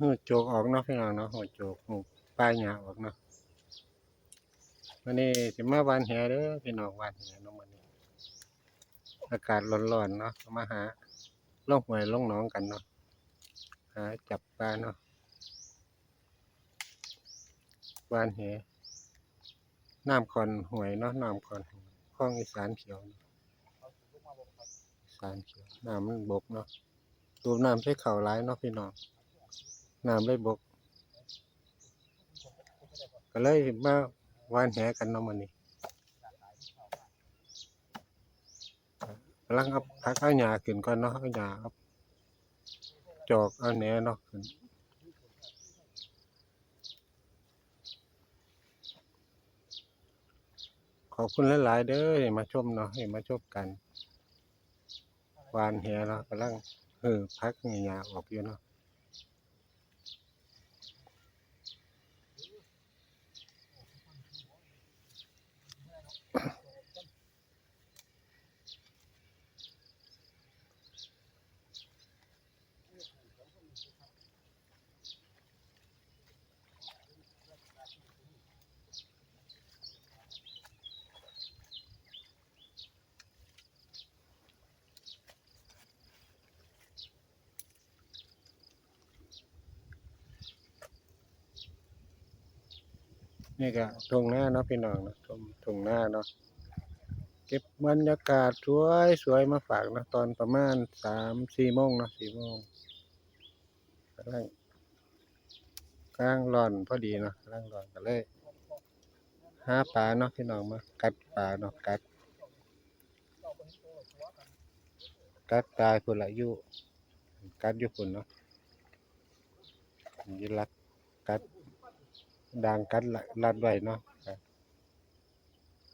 หูโจกออกเนาะพี่น้องเนาะหูโจกหูปลายหญ้าออกเนาะวันนี้สิมาวานแหเด้อพี่น้องวานแหเนาะมื้อนี้ อากาศร้อนๆเนาะมาหาล่องหวยล่องหนองกันเนาะหาจับปลาเนาะวานแหน้ำคอนหวยเนาะน้ำคอนคลองอีสานเขียวอีสานเขียวน้ำมันบกเนาะตูมน้ำใช้เข่าหลายเนาะพี่น้อง น้ำเลยบก ก็เลยมาวานแหกันเนาะมื้อนี้กำลังเอาพักเอาหญ้าขึ้นก่อนเนาะเอาหญ้าเอาจอกเอาแหนเนาะขึ้นขอบคุณหลายๆเด้อมาชมเนาะให้มาชมกัน วานแหเนาะกำลังเออพักหญ้าออกอยู่เนาะ นี่ก็ทุ่งนาเนาะพี่น้องเนาะทงทุ่งนาเนาะเก็บบรรยากาศสวยสวยมาฝากนะตอนประมาณสามสี่โมงเนาะสี่โมงกำลังกลางร้อนพอดีเนาะกำลังร้อนก็เลยหาปลาเนาะพี่น้องมากัดปลาเนาะกัด กัดปลาพุ่นละยูกัดยู่พุ่นเนาะยิรัดกัด ด่างกัดละรัดไว้เนาะ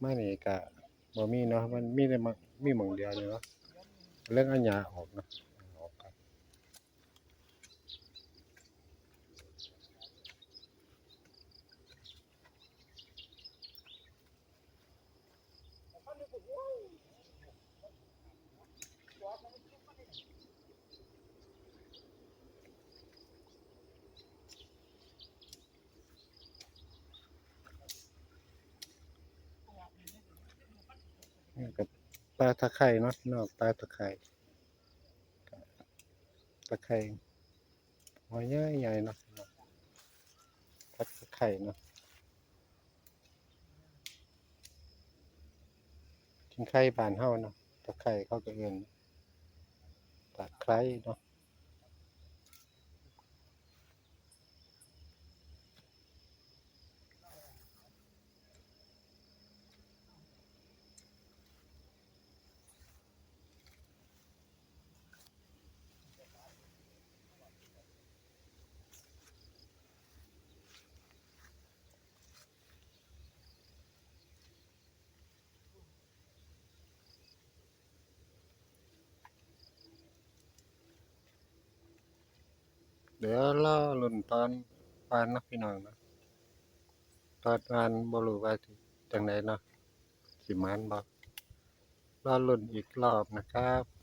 มานี่ก็บ่มีเนาะมันมีแต่หม้องมีหม่องเดียวเนาะเรื่องอาหญ้าออกเนาะออกก่อน กับปลาตะไคร่เนาะนอกปลาตะไคร่ตะไคร่หัวใหญ่ๆเนาะปลาตะไคร่เนาะกินไข่บานเฮาเนาะตะไคร่เขาก็เอิ้นตะไคร่เนาะ ดี๋ยวรอลุ้นตอนปานนักพี่น้องนะตอนงานบรูว่าจังไดเนาะสิมานบอกเรอลุ้นอีกรอบนะครับ